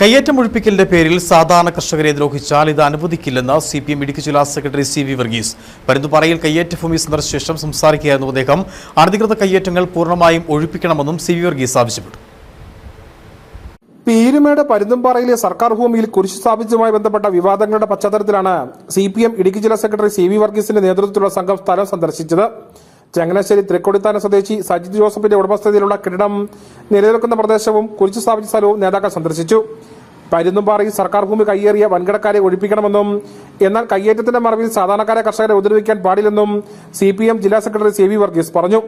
കയ്യേറ്റം ഒഴിപ്പിക്കലിന്റെ പേരിൽ സാധാരണ കർഷകരെ ദ്രോഹിച്ചാൽ ഇത് അനുവദിക്കില്ലെന്ന് സി പി എം ഇടുക്കി ജില്ലാ സെക്രട്ടറി സി വി വർഗീസ്. പരുന്തുപാറയിൽ കയ്യേറ്റ ഭൂമി സന്ദർശിച്ച ശേഷം സംസാരിക്കുകയായിരുന്നു അദ്ദേഹം. അനധികൃത കയ്യേറ്റങ്ങൾ പൂർണമായും ഒഴിപ്പിക്കണമെന്നും സി വി വർഗീസ് ആവശ്യപ്പെട്ടു. പീരുമേട് പരുന്തുംപാറയിലെ സർക്കാർ ഭൂമിയിൽ കുരിശ് സ്ഥാപിച്ചതുമായി ബന്ധപ്പെട്ട വിവാദങ്ങളുടെ പശ്ചാത്തലത്തിലാണ് സി പി എം ഇടുക്കി ജില്ലാ സെക്രട്ടറി സി വി വർഗീസിന്റെ നേതൃത്വത്തിലുള്ള സംഘം സ്ഥലം സന്ദർശിച്ചത്. ചങ്ങനാശ്ശേരി തൃക്കൊടിത്താന സ്വദേശി സജിത് ജോസഫിന്റെ ഉടമസ്ഥതയിലുള്ള കെട്ടിടം നിലനിൽക്കുന്ന പ്രദേശവും കുരിച്ചു സ്ഥാപിച്ച സ്ഥലവും നേതാക്കൾ സന്ദർശിച്ചു. പരുന്നുംപാറയിൽ സർക്കാർ ഭൂമി കയ്യേറിയ വൻകിടക്കാരെ ഒഴിപ്പിക്കണമെന്നും എന്നാൽ കയ്യേറ്റത്തിന്റെ മറവിൽ സാധാരണക്കാരെ കർഷകരെ ഉപദ്രവിക്കാൻ പാടില്ലെന്നും സി പി എം ജില്ലാ സെക്രട്ടറി സി വി വർഗീസ് പറഞ്ഞു.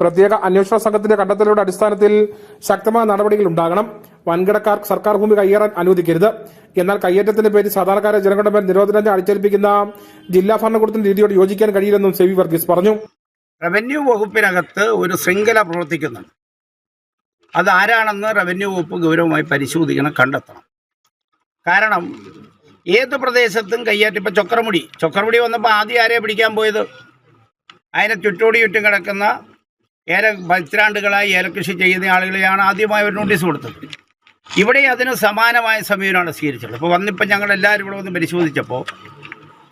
പ്രത്യേക അന്വേഷണ സംഘത്തിന്റെ കണ്ടെത്തലുടെ അടിസ്ഥാനത്തിൽ ശക്തമായ നടപടികൾ ഉണ്ടാകണം. വൻകിടക്കാർ സർക്കാർ ഭൂമി കയ്യേറാൻ അനുവദിക്കരുത്. എന്നാൽ കയ്യേറ്റത്തിന്റെ പേരിൽ സാധാരണക്കാരെ ജനങ്ങളുടെ മേൽ നിരോധനം അടിച്ചേൽപ്പിക്കുന്ന ജില്ലാ ഭരണകൂടത്തിന്റെ രീതിയോട് യോജിക്കാൻ കഴിയില്ലെന്നും സി വി വർഗീസ് പറഞ്ഞു. റവന്യൂ വകുപ്പിനകത്ത് ഒരു ശൃംഖല പ്രവർത്തിക്കുന്നുണ്ട്. അതാരാണെന്ന് റവന്യൂ വകുപ്പ് ഗൗരവമായി പരിശോധിക്കണം കണ്ടെത്തണം. കാരണം ഏത് പ്രദേശത്തും കയ്യേറ്റം ഇപ്പം ചൊക്രമുടി. ചൊക്രമുടി വന്നപ്പോൾ ആദ്യം ആരെ പിടിക്കാൻ പോയത്? അതിനെ ചുറ്റോടി ചുറ്റും കിടക്കുന്ന ഏല പതിറ്റാണ്ടുകളായി ഏലകൃഷി ചെയ്യുന്ന ആളുകളെയാണ് ആദ്യമായി ഒരു നോട്ടീസ് കൊടുത്തത്. ഇവിടെ അതിന് സമാനമായ സമീപനമാണ് സ്വീകരിച്ചത് ഇപ്പോൾ വന്നിപ്പോൾ ഞങ്ങൾ എല്ലാവരും ഇവിടെ വന്ന് പരിശോധിച്ചപ്പോൾ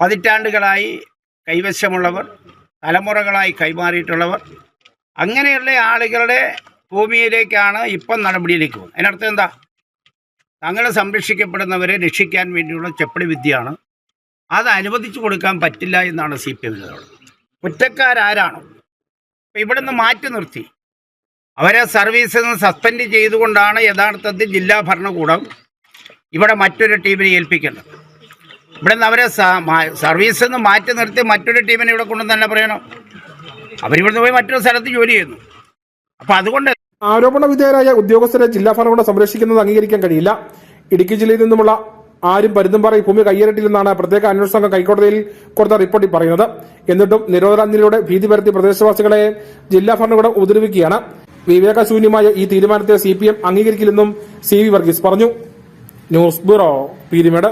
പതിറ്റാണ്ടുകളായി കൈവശമുള്ളവർ തലമുറകളായി കൈമാറിയിട്ടുള്ളവർ. അങ്ങനെയുള്ള ആളുകളുടെ ഭൂമിയിലേക്കാണ് ഇപ്പം നടപടിയിലേക്ക് അതിനർത്ഥം എന്താ? തങ്ങളെ സംരക്ഷിക്കപ്പെടുന്നവരെ രക്ഷിക്കാൻ വേണ്ടിയുള്ള ചെപ്പടി വിദ്യയാണ്. അത് അനുവദിച്ചു കൊടുക്കാൻ പറ്റില്ല എന്നാണ് സി പി എമ്മിന്റെ കുറ്റക്കാരാരാണോ? ഇപ്പം ഇവിടുന്ന് മാറ്റി നിർത്തി. അവരെ സർവീസിൽ നിന്ന് സസ്പെൻഡ് ചെയ്തുകൊണ്ടാണ് യഥാർത്ഥത്തിൽ ജില്ലാ ഭരണകൂടം ഇവിടെ മറ്റൊരു ടീമിനെ ഏൽപ്പിക്കേണ്ടത്. ഇവിടെ നിന്ന് അവരെ സർവീസിൽ നിന്ന് മാറ്റി നിർത്തി മറ്റൊരു ടീമിനെ ഇവിടെ കൊണ്ടുവന്ന് തന്നെ പറയണം? അവരിവിടുന്ന് പോയി മറ്റൊരു സ്ഥലത്ത് ജോലി ചെയ്യുന്നു. അപ്പം അതുകൊണ്ട് ആരോപണ വിധേയരായ ഉദ്യോഗസ്ഥരെ ജില്ലാ ഭരണകൂടം സംരക്ഷിക്കുന്നത് അംഗീകരിക്കാൻ കഴിയില്ല. ഇടുക്കി ജില്ലയിൽ നിന്നുമുള്ള ആരും പരുന്തുംപാറയിൽ ഭൂമി കയ്യേറിയിട്ടില്ലെന്നാണ് പ്രത്യേക അന്വേഷണ സംഘം ഹൈക്കോടതിയിൽ കൊടുത്ത റിപ്പോർട്ടിൽ പറയുന്നത്. എന്നിട്ടും നിരോധനാജ്ഞയിലൂടെ ഭീതി പരത്തി പ്രദേശവാസികളെ ജില്ലാ ഭരണകൂടം ഉപദ്രവിക്കുകയാണ്. വിവേകശൂന്യമായ ഈ തീരുമാനത്തെ സി പി എം അംഗീകരിക്കില്ലെന്നും സി വി വർഗീസ് പറഞ്ഞു. News bureau Peermade.